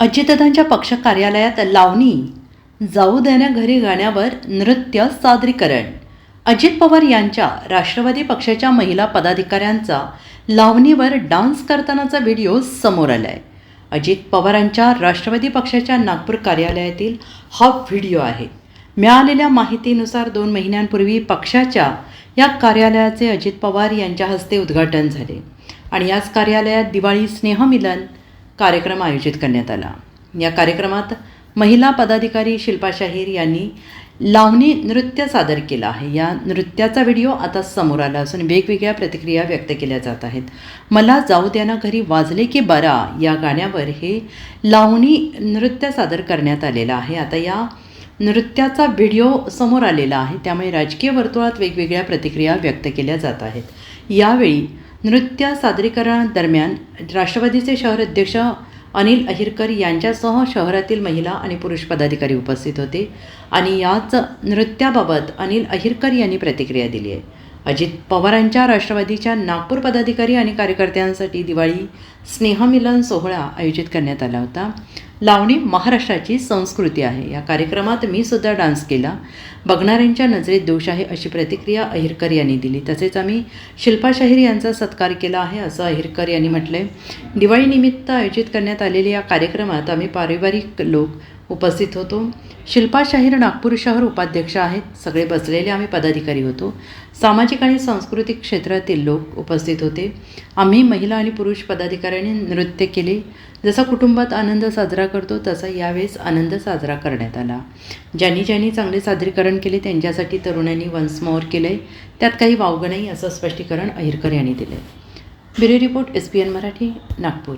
अजितदादांच्या पक्ष कार्यालयात लावणी जाऊ देण्या घरी गाण्यावर नृत्य सादरीकरण. अजित पवार यांच्या राष्ट्रवादी पक्षाच्या महिला पदाधिकाऱ्यांचा लावणीवर डान्स करतानाचा व्हिडिओ समोर आलाय. अजित पवारांच्या राष्ट्रवादी पक्षाच्या नागपूर कार्यालयातील हा व्हिडिओ आहे. मिळालेल्या माहितीनुसार दोन महिन्यांपूर्वी पक्षाच्या या कार्यालयाचे अजित पवार यांच्या हस्ते उद्घाटन झाले आणि याच कार्यालयात दिवाळी स्नेहमिलन कार्यक्रम आयोजित करण्यात आला. या कार्यक्रमात महिला पदाधिकारी शिल्पा शाहीर यांनी लावणी नृत्य सादर केलं आहे. या नृत्याचा व्हिडिओ आता समोर आला असून वेगवेगळ्या प्रतिक्रिया व्यक्त केल्या जात आहेत. मला जाऊ द्या ना घरी वाजले की बरा या गाण्यावर हे लावणी नृत्य सादर करण्यात आलेलं आहे. आता या नृत्याचा व्हिडिओ समोर आलेला आहे. त्यामुळे राजकीय वर्तुळात वेगवेगळ्या प्रतिक्रिया व्यक्त केल्या जात आहेत. यावेळी नृत्य सादरीकरणादरम्यान राष्ट्रवादीचे शहर अध्यक्ष अनिल अहिरकर यांच्यासह शहरातील महिला आणि पुरुष पदाधिकारी उपस्थित होते आणि याच नृत्याबाबत अनिल अहिरकर यांनी प्रतिक्रिया दिली आहे. अजित पवारांच्या राष्ट्रवादीच्या नागपूर पदाधिकारी आणि कार्यकर्त्यांसाठी दिवाळी स्नेहमिलन सोहळा आयोजित करण्यात आला होता. लावणी महाराष्ट्राची संस्कृती आहे. या कार्यक्रमात मी सुद्धा डान्स केला. बघणाऱ्यांच्या नजरेत दोष आहे अशी प्रतिक्रिया अहिरकर यांनी दिली. तसेच आम्ही शिल्पा शाहीर यांचा सत्कार केला आहे असं अहिरकर यांनी म्हटलंय. दिवाळीनिमित्त आयोजित करण्यात आलेल्या या कार्यक्रमात आम्ही पारिवारिक लोक उपस्थित होतो. शिल्पा शाहीर नागपूर शहर उपाध्यक्ष आहेत. सगळे बसलेले आम्ही पदाधिकारी होतो. सामाजिक आणि सांस्कृतिक क्षेत्रातील लोक उपस्थित होते. आम्ही महिला आणि पुरुष पदाधिकाऱ्यांनी नृत्य केले. जसा कुटुंबात आनंद साजरा करतो तसा यावेळेस आनंद साजरा करण्यात आला. ज्यांनी ज्यांनी चांगले सादरीकरण केले त्यांच्यासाठी तरुणांनी वन्स मोर केले त्यात काही वावगं नाही असं स्पष्टीकरण अहिरकर यांनी दिले bureau report S P N Marathi Nagpur.